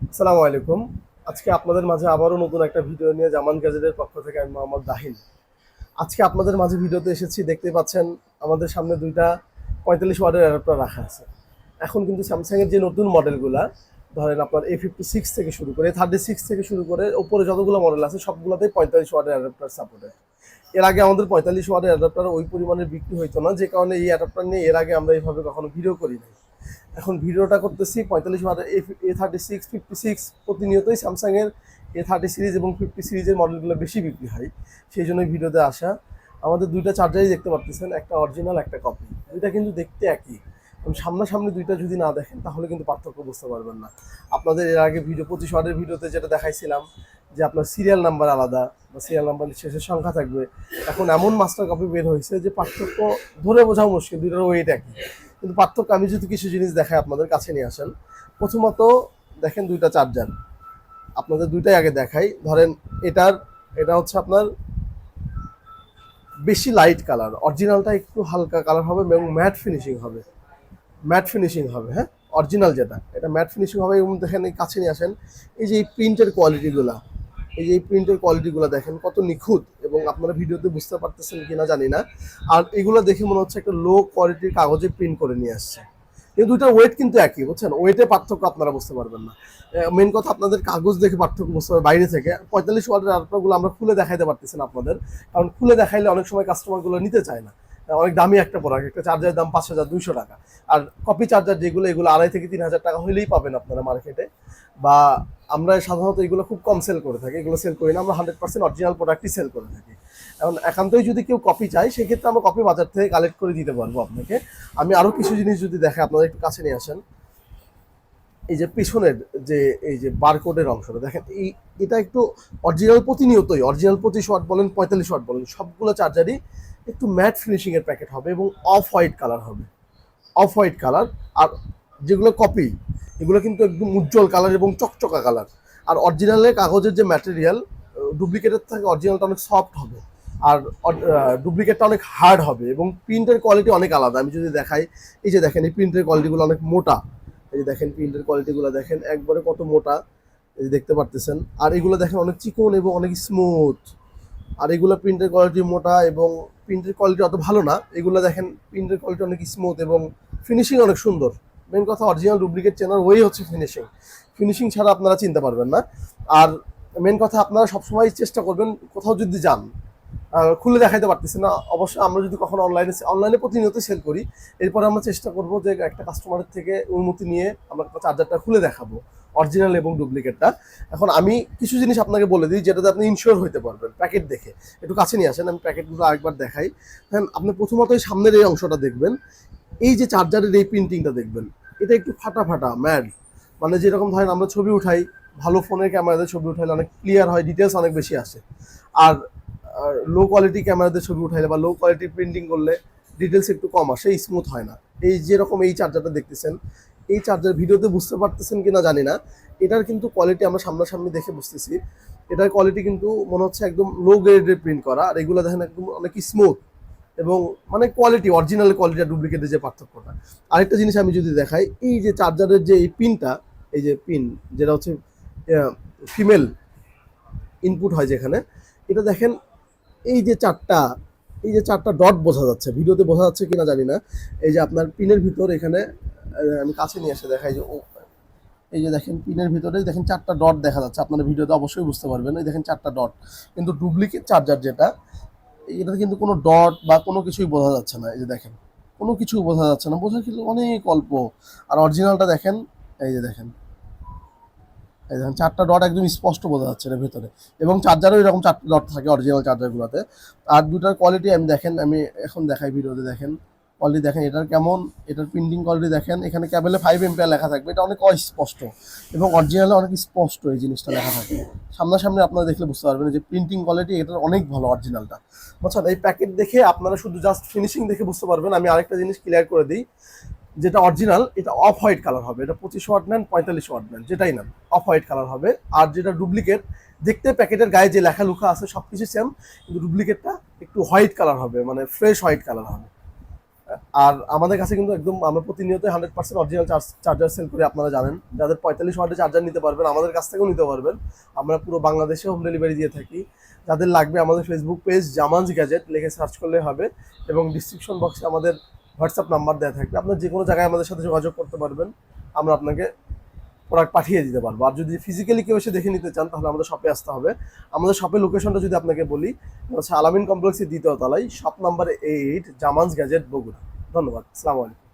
আসসালামু আলাইকুম। আজকে আপনাদের মাঝে আবারও নতুন একটা ভিডিও নিয়ে জামান গ্যাজেটের পক্ষ থেকে আমি মোহাম্মদ দাহিন। আজকে আপনাদের মাঝে ভিডিওতে এসেছি, দেখতে পাচ্ছেন আমাদের সামনে দুইটা পঁয়তাল্লিশ ওয়ার্ডের অ্যাডাপ্টার রাখা আছে। এখন কিন্তু স্যামসাংয়ের যে নতুন মডেলগুলা, ধরেন আপনার এ ফিফটি সিক্স থেকে শুরু করে থার্টি সিক্স থেকে শুরু করে, ওপরে যতগুলো মডেল আছে, সবগুলোতেই পঁয়তাল্লিশ ওয়ার্ডের অ্যাডাপ্টার সাপোর্টেড এর আগে আমাদের পঁয়তাল্লিশ ওয়ার্ডের অ্যাডাপ্টার ওই পরিমাণে বিক্রি হইতো না, যে কারণে এই অ্যাডাপ্টার নিয়ে এর আগে আমরা এইভাবে কখনো ভিডিও করি নাই। এখন ভিডিওটা করতেছি পঁয়তাল্লিশ ওয়াটের A thirty six fifty six প্রতিনিয়তই স্যামসাংয়ের এ থার্টি সিরিজ এবং ফিফটি সিরিজের মডেলগুলো বেশি বিক্রি হয়। সেই জন্যই ভিডিওতে আসা। আমাদের দুইটা চার্জারই দেখতে পারতেছেন, একটা অরিজিনাল একটা কপি দুইটা কিন্তু দেখতে একই। এবং সামনাসামনি দুইটা যদি না দেখেন, তাহলে কিন্তু পার্থক্য বুঝতে পারবেন না। আপনাদের এর আগে ভিডিও, পঁচিশ ওয়াটের ভিডিওতে যেটা দেখাইছিলাম, যে আপনার সিরিয়াল নাম্বার আলাদা, বা সিরিয়াল নাম্বার শেষের সংখ্যা থাকবে। এখন এমন মাস্টার কপি বের হয়েছে যে পার্থক্য ধরে বোঝাও মুশকিল দুইটার ওয়েট একই। কিন্তু পার্থক্য, আমি যদি কিছু জিনিস দেখাই আপনাদের কাছে নিয়ে আসেন, প্রথমত দেখেন দুইটা চার্জার। আপনাদের দুইটাই আগে দেখাই। ধরেন এটার, এটা হচ্ছে আপনার বেশি লাইট কালার অরিজিনালটা একটু হালকা কালার হবে এবং ম্যাট ফিনিশিং হবে। ম্যাট ফিনিশিং হবে হ্যাঁ? অরিজিনাল যেটা, এটা ম্যাট ফিনিশিং হবে এবং দেখেন এই কাছে নিয়ে আসেন, এই যে এই প্রিন্টের কোয়ালিটিগুলা এই যে প্রিন্টের কোয়ালিটিগুলো দেখেন, কত নিখুঁত এবং আপনারা ভিডিওতে বুঝতে পারতেছেন কিনা জানি না। আর এগুলো দেখে মনে হচ্ছে একটা লো কোয়ালিটির কাগজে প্রিন্ট করে নিয়ে আসছে। কিন্তু দুইটার ওয়েট কিন্তু একই, বুঝছেন? ওয়েটে পার্থক্য আপনারা বুঝতে পারবেন না। মেন কথা আপনাদের কাগজ দেখে পার্থক্য বুঝতে পারবেন বাইরে থেকে। পঁয়তাল্লিশ ওয়াটের আলট্রাগুলো আমরা খুলে দেখাইতে পারতেছি আপনাদের। কারণ খুলে দেখাইলে অনেক সময় কাস্টমারগুলো নিতে চায় না। অনেক দামি একটা প্রোডাক্ট একটা চার্জারের দাম পাঁচ হাজার, দুইশো টাকা। আর কপি চার্জার যেগুলো, এগুলো আড়াই থেকে তিন হাজার টাকা হলেই পাবেন আপনারা মার্কেটে বা আমরা সাধারণত এগুলো খুব কম সেল করে থাকি, এগুলো সেল করি না, আমরা হান্ড্রেড পার্সেন্ট অরিজিনাল প্রোডাক্টই সেল করে থাকি। এখন একান্তই যদি কেউ কপি চায়, সেক্ষেত্রে আমরা কপি বাজার থেকে কালেক্ট করে দিতে পারব আপনাকে। আমি আরও কিছু জিনিস যদি দেখে আপনারা একটু কাছে নিয়ে আসেন। এই যে পিছনের যে, এই যে বারকোডের অংশটা, দেখেন, এই, এটা একটু অরিজিনাল প্রতিনিয়তই অরিজিনাল পঁচিশ ওয়াট বলেন, পঁয়তাল্লিশ ওয়াট বলেন, সবগুলো চার্জারই একটু ম্যাট ফিনিশিংয়ের প্যাকেট হবে এবং অফ হোয়াইট কালার হবে। অফ হোয়াইট কালার আর যেগুলো কপি এগুলো কিন্তু একদম উজ্জ্বল কালার এবং চকচকা কালার আর অরিজিনালের কাগজের যে ম্যাটেরিয়াল ডুপ্লিকেটের থেকে অরিজিনালটা অনেক সফট হবে। আর ডুপ্লিকেটটা অনেক হার্ড হবে এবং প্রিন্টের কোয়ালিটি অনেক আলাদা। আমি যদি দেখাই, এই যে দেখেন, এই প্রিন্টের কোয়ালিটিগুলো অনেক মোটা। এই যে দেখেন প্রিন্টের কোয়ালিটিগুলো দেখেন, একবারে কত মোটা। এই যে দেখতে পারতেছেন। আর এগুলো দেখেন অনেক চিকন এবং অনেক স্মুথ আর এগুলো প্রিন্টের কোয়ালিটি মোটা এবং প্রিন্টের কোয়ালিটি অত ভালো না। এগুলো দেখেন প্রিন্টের কোয়ালিটি অনেক স্মুথ এবং ফিনিশিং অনেক সুন্দর। মেন কথা অরিজিনাল ডুপ্লিকেট চেনার ওই হচ্ছে ফিনিশিং ফিনিশিং ছাড়া আপনারা চিনতে পারবেন না। আর মেন কথা আপনারা সবসময় চেষ্টা করবেন কোথাও যদি যান খুলে দেখাইতে পারতেছি না। অবশ্যই আমরা যদি কখনো অনলাইনে অনলাইনে প্রতিনিয়ত সেল করি, এরপরে আমরা চেষ্টা করব যে একটা কাস্টমারের থেকে অনুমতি নিয়ে আমরা চার্জারটা খুলে দেখাবো অরিজিনাল এবং ডুপ্লিকেটটা এখন আমি কিছু জিনিস আপনাকে বলে দিই, যেটাতে আপনি ইনশিওর হতে পারবেন প্যাকেট দেখে। একটু কাছে নিয়ে আসেন, আমি প্যাকেটগুলো আরেকবার দেখাই। হ্যাঁ আপনি প্রথমত এই সামনের এই অংশটা দেখবেন। এই যে চার্জারের এই প্রিন্টিংটা দেখবেন, এটা একটু ফাটা ফাটা ম্যাড মানে যেরকম ধরেন আমরা ছবি উঠাই, ভালো ফোনের ক্যামেরাতে ছবি উঠাইলে অনেক ক্লিয়ার হয় ডিটেলস অনেক বেশি আসে। আর লো কোয়ালিটি ক্যামেরাতে ছবি উঠাইলে বা লো কোয়ালিটি প্রিন্টিং করলে ডিটেলস একটু কম আসে স্মুথ হয় না। এই যেরকম এই চার্জারটা দেখতেছেন, এই চার্জার ভিডিওতে বুঝতে পারতেছেন কিনা জানি না। এটার কিন্তু কোয়ালিটি আমরা সামনাসামনি দেখে বুঝতেছি। এটার কোয়ালিটি কিন্তু মনে হচ্ছে একদম লো গ্রেডের প্রিন্ট করা, আর এগুলো দেখেন একদম অনেক স্মুথ এবং মানে কোয়ালিটি অরিজিনাল কোয়ালিটি আর ডুপ্লিকেটের যে পার্থক্যটা। আরেকটা জিনিস আমি যদি দেখাই, এই যে চার্জারের যে এই পিনটা এই যে পিন যেটা হচ্ছে ফিমেল ইনপুট হয় যেখানে, এটা দেখেন এই যে চারটা, এই যে চারটা ডট বোঝা যাচ্ছে। ভিডিওতে বোঝা যাচ্ছে কিনা জানি না। এই যে আপনার পিনের ভিতর এখানে আমি কাছে নিয়ে এসে দেখাই যে এই যে দেখেন পিনের ভিতরে দেখেন চারটা ডট দেখা যাচ্ছে। আপনারা ভিডিওতে অবশ্যই বুঝতে পারবেন। এই দেখেন চারটা ডট কিন্তু ডুপ্লিকেট চার্জার যেটা, এটাতে কিন্তু কোনো ডট বা কোনো কিছুই বোঝা যাচ্ছে না। এই যে দেখেন, কোনো কিছু বোঝা যাচ্ছে না। বোঝা কিন্তু অনেক অল্প। আর অরিজিনালটা দেখেন, এই যে দেখেন। দেখেন, চারটা ডট একদম স্পষ্ট বোঝা যাচ্ছে এর ভেতরে। এবং চার্জারও এরকম চারটা ডট থাকে অরিজিনাল চার্জারগুলোতে আর দুটার কোয়ালিটি আমি দেখেন, আমি এখন দেখাই ভিডিওতে, দেখেন। কোয়ালিটি দেখেন, এটার কেমন, এটার প্রিন্টিং কোয়ালিটি দেখেন। এখানে ক্যাবেলে ফাইভ এমপিয়ার লেখা থাকবে, এটা অনেক অস্পষ্ট। এবং অরিজিনালে অনেক স্পষ্ট এই জিনিসটা লেখা থাকে। সামনাসামনি আপনারা দেখলে বুঝতে পারবেন যে প্রিন্টিং কোয়ালিটি এটার অনেক ভালো অরিজিনালটা বুঝছেন? এই প্যাকেট দেখে আপনারা শুধু জাস্ট ফিনিশিং দেখে বুঝতে পারবেন। আমি আরেকটা জিনিস ক্লিয়ার করে দিই। যেটা অরিজিনাল এটা অফ হোয়াইট কালার হবে। এটা পঁচিশ ওয়াট নেন, পঁয়তাল্লিশ ওয়াট নেন, যেটাই নেন অফ হোয়াইট কালার হবে। আর যেটা ডুপ্লিকেট দেখতে প্যাকেটের গায়ে যে লেখা লুখা আছে সব কিছু সেম কিন্তু ডুপ্লিকেটটা একটু হোয়াইট কালার হবে মানে ফ্রেশ হোয়াইট কালার হবে। আর আমাদের কাছে কিন্তু একদম, আমরা প্রতিনিয়ত hundred percent original charger sell করে, আপনারা জানেন। যাদের পঁয়তাল্লিশ ওয়াটের চার্জার নিতে পারবেন, আমাদের কাছ থেকেও নিতে পারবেন। আমরা পুরো বাংলাদেশে হোম ডেলিভারি দিয়ে থাকি। যাদের লাগবে আমাদের ফেসবুক পেজ জামানস গ্যাজেট লিখে সার্চ করলে হবে। এবং ডিসক্রিপশন বক্সে আমাদের হোয়াটসঅ্যাপ নাম্বার দেওয়া থাকবে। আপনার যে কোনো জায়গায় আমাদের সাথে যোগাযোগ করতে পারবেন। আমরা আপনাকে প্রোডাক্ট পাঠিয়ে দিতে পারব। আর যদি ফিজিক্যালি কেউ এসে দেখে নিতে চান, তাহলে আমাদের শপে আসতে হবে। আমাদের শপের লোকেশনটা যদি আপনাকে বলি হচ্ছে আলামিন কমপ্লেক্সের দ্বিতীয় তলায় shop number eight Zamans gadget Bogura. ধন্যবাদ। আলাইকুম।